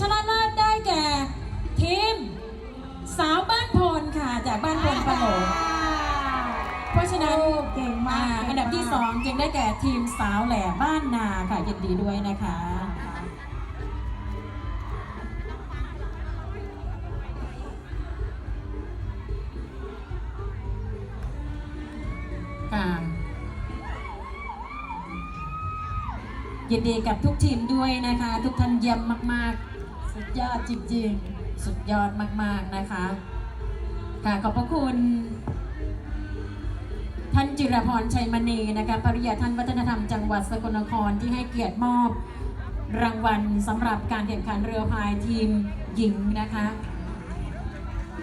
ชนะเลิศได้แก่ ทีม สาวบ้านโพนค่ะ จากบ้านโพนปะโหลเพราะฉะนั้นเก่งมากอ่อันดับที่สองจึงได้แก่ทีมสาวแหล่บ้านนาค่ะยินดีด้วยนะคะค่ะยินดีกับทุกทีมด้วยนะคะ ทุกท่านเยี่ยมมาก ๆ สุดยอดจริงๆ สุดยอดมากๆนะคะ ค่ะขอบพระคุณ ท่านจิรพรชัยมณีนะคะปริยาท่านวัฒนธรรมจังหวัดสกลนครที่ให้เกียรติมอบรางวัลสำหรับการแข่งขันเรือพายทีมหญิงนะคะ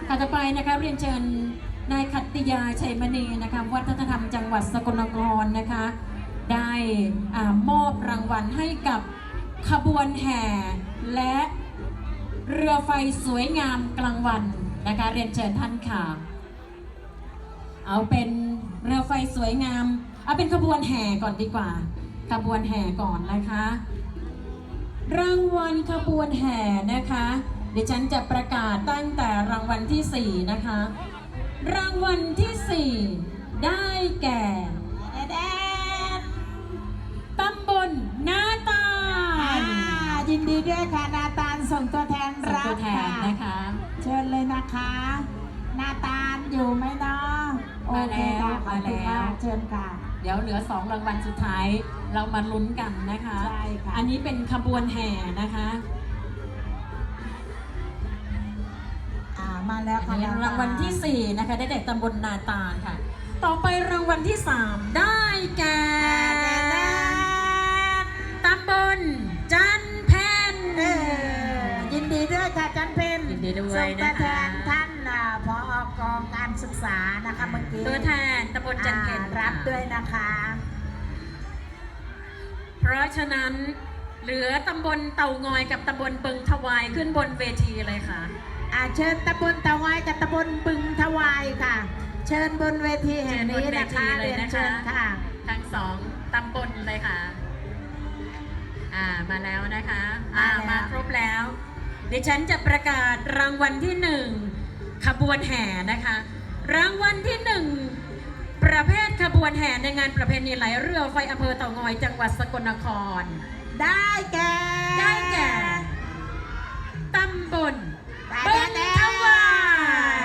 ค่ะต่อไปนะคะเรียนเชิญนายขัตติยาชัยมณีนะคะวัฒนธรรมจังหวัดสกลนครนะคะ ได้อมอบรางวัลให้กับขบวนแห่และ เรือไฟสวยงามกลางวันนะคะเรียนเชิญท่านค่ะ เอาเป็นเรือไฟสวยงาม เอาเป็นขบวนแห่ก่อนดีกว่า ขบวนแห่ก่อนนะคะ รางวัลขบวนแห่นะคะเดี๋ยวฉันจะประกาศตั้งแต่รางวัลที่ 4 นะคะ รางวัลที่ 4 ได้แก่แดนตำบลนาตาอ่าลยินดีด้วยค่ะนาตา ส่งตัวแทนส่งรับตัวแทนนะคะ เชิญเลยนะคะนาตาลอยู่ไหมเนาะโอเคค่ะขอบคุณมากเชิญค่ะ เดี๋ยวเหลือ 2 รางวัลสุดท้ายเรามาลุ้นกันนะคะ ใช่ค่ะ อันนี้เป็นขบวนแห่นะคะ อ่ามาแล้วอัค่ะนนี้นาตลรางวัลที่ 4 นะคะ ได้แก่ตำบลนาตาลค่ะ ต่อไปรางวัลที่ 3 ได้แก่ ดีด้วยค่ะจันเพนยินดีด้วยส่งตัวนะคะแทนท่านอ่าพอกองการศึกษานะคะเมื่อกี้ตัวแทนตำบลจันเพนอ่ารับด้วยนะคะ เพราะฉะนั้นเหลือตำบลเต่างอยกับตำบลเบิงถวายขึ้นบนเวทีเลยค่ะอ่าเชิญตำบลตะวายกับตำบลบึงทวายค่ะ เชิญบนเวทีแห่งนี้นะคะเชิญบนเวทีเลยเรียนนะคะ เชิญค่ะ ทั้งสองตำบลเลยค่ะ อ่ามาแล้วนะคะ อ่ามาครบแล้ว ดิฉันจะประกาศรางวัลที่หนึ่งขบวนแห่นะคะ รางวัลที่หนึ่งประเภทขบวนแห่ในงานประเพณีไหลเรือไฟอำเภอเต่างอยจังหวัดสกลนคร ได้แก่ ได้แก่ตำบลแดเบิ้นงแดนทวาย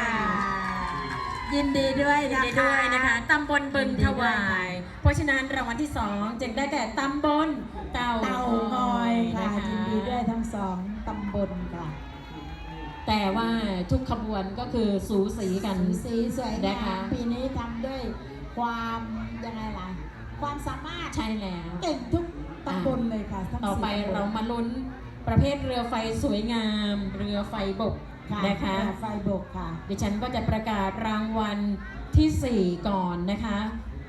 ยินดีด้วยยินนะคะดีด้วยนะคะตำบลบึงถวาย เพราะฉะนั้นรางวัลที่สองจึงได้แก่ตำบลเต่าเต่างอย ทุกขบวนก็คือสูสีกัน สีสวยนะงาคะมปีนี้ทำด้วยความยังไงล่ะ ความสามารถใช่แล้ว เก่งทุกตำบลเลยค่ะทั้งต่อไปสี่ตำบลเรามาลุ้นประเภทเรือไฟสวยงาม เรือไฟบกค่ะนะคะ ไฟบกค่ะ ดิฉันก็จะประกาศรางวัลที่ 4 ก่อนนะคะ